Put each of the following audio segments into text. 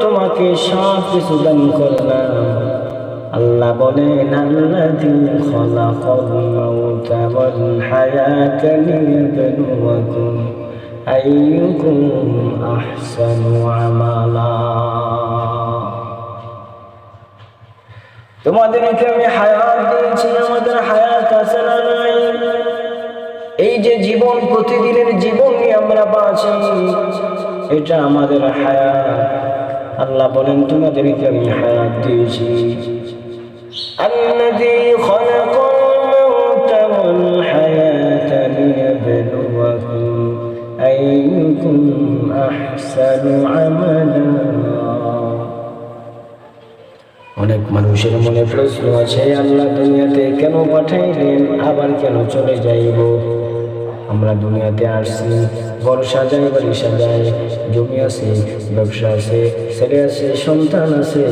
তোমাকে সব কিছু দান করলাম। আল্লাহ বলেন, আল্লাযী তোমাদেরকে আমি হায়াত দিয়েছি, আমাদের হায়াত আছে না নাই? এই যে জীবন, প্রতিদিনের জীবন নিয়ে আমরা বাঁচি, এটা আমাদের হায়াত। আল্লাহ বলেন তোমাদেরকে আমি হায়াত দিয়েছি الذي خلق الموت والحياة ليبلوكم أيكم أحسن عملا অনেক মানুষের মনে প্রশ্ন আছে আল্লাহ দুনিয়াতে কেন পাঠাইলেন আবার কেন চলে যাইব আমরা দুনিয়াতে আসছি, ঘর সাজাই, বাড়ি সাজাই, জমি আছে, ব্যবসা আছে, ছেলে আছে, সন্তান আছে,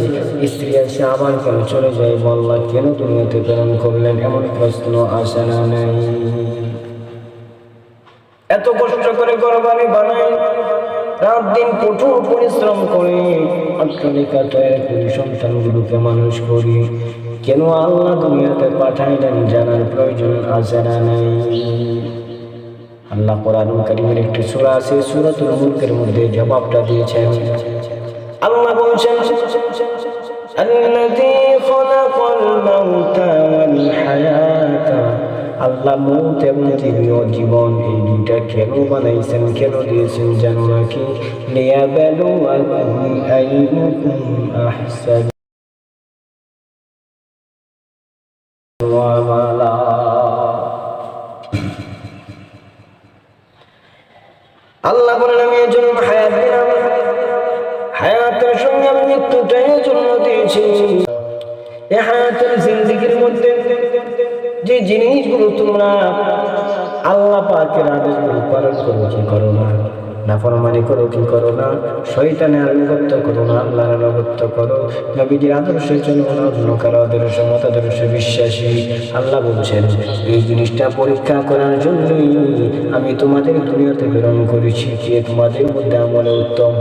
স্ত্রী আছে, আবার কেন চলে যায় আল্লাহ কেন দুনিয়াতে প্রেরণ করলেন? এমন প্রশ্ন আসে না নাই। এত কষ্ট করে ঘর বাড়ি বানাই, রাত দিন কঠোর পরিশ্রম করে, অট্টালিকা তৈরি করি সন্তানগুলোকে মানুষ করি। কেন আল্লাহ দুনিয়াতে পাঠাইলেন জানার প্রয়োজন আছে না নাই? আল্লাহ কোরআনুল করিমের একটি সুরা আছে, সুরাতুল মুলকের মধ্যে জবাবটা দিয়েছেন। আল্লাহ বলছেন আল্লাহ মৌত এবং জীবীয় জীবন এই দুইটা কেন বানাইছেন, কেন দিয়েছেন জানো নাকি নেয়া বেলো আহসান। আল্লাহ বলেন, আমি এই জন্য হায়াত দিলাম হায়াতের সঙ্গে আমি মৃত্যুটাই জন্য দিয়েছি। এই হায়াতের জিন্দিগির মধ্যে যে জিনিসগুলো তোমরা আল্লাহ পাকের আদেশগুলো পালন করো, কি করো না? নাফরমানি করো, কি করো না? শৈতানের আনুগত্য করো না, আল্লাহর আনুগত্য করো। নবীজির আদর্শে চলো না অন্য কারও আদর্শ মতাদর্শে বিশ্বাসী। আল্লাহ বলছেন, এই জিনিসটা পরীক্ষা করার জন্যই আমি তোমাদের দুনিয়াতে প্রেরণ করেছি কে তোমাদের মধ্যে আমলে উত্তম।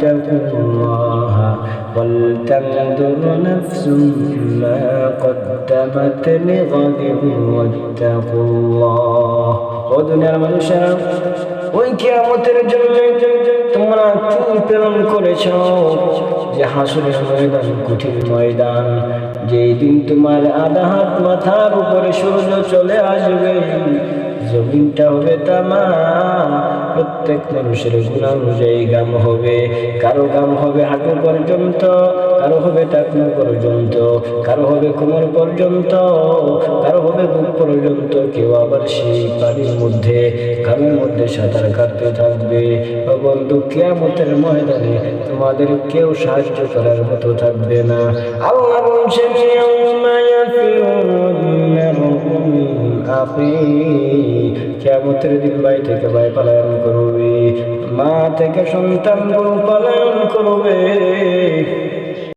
তাকুল্লাহা ওয়াল তানদুর নাফসুম মা কদ্দামাত লিগাদিন ওয়াত্তাকুল্লাহ। ও ওই কিয়ামতের জন্য তোমরা কি প্রেরণ করেছ যে হাসুরের ময়দান কঠিন ময়দান, যেই দিন তোমার আধা হাত মাথার উপরে সূর্য চলে আসবে জমিনটা হবে তামা। প্রত্যেক মানুষের গুণ অনুযায়ী গাম হবে। কারও গাম হবে হাঁটু পর্যন্ত, কারও হবে টাকনু পর্যন্ত, কারও হবে কোমর পর্যন্ত, কারও হবে বুক পর্যন্ত, কেউ আবার সেই পানির মধ্যে গামের মধ্যে সাঁতার কাটতে থাকবে। বন্ধু কেয়ামতের ময়দানে তোমাদের কেউ সাহায্য করার মতো থাকবে না। আল্লাহ আখি কেয়ামতের দিন বাই থেকে ভাই পালায়ন করবে মা থেকে সন্তান পালায়ন করবে।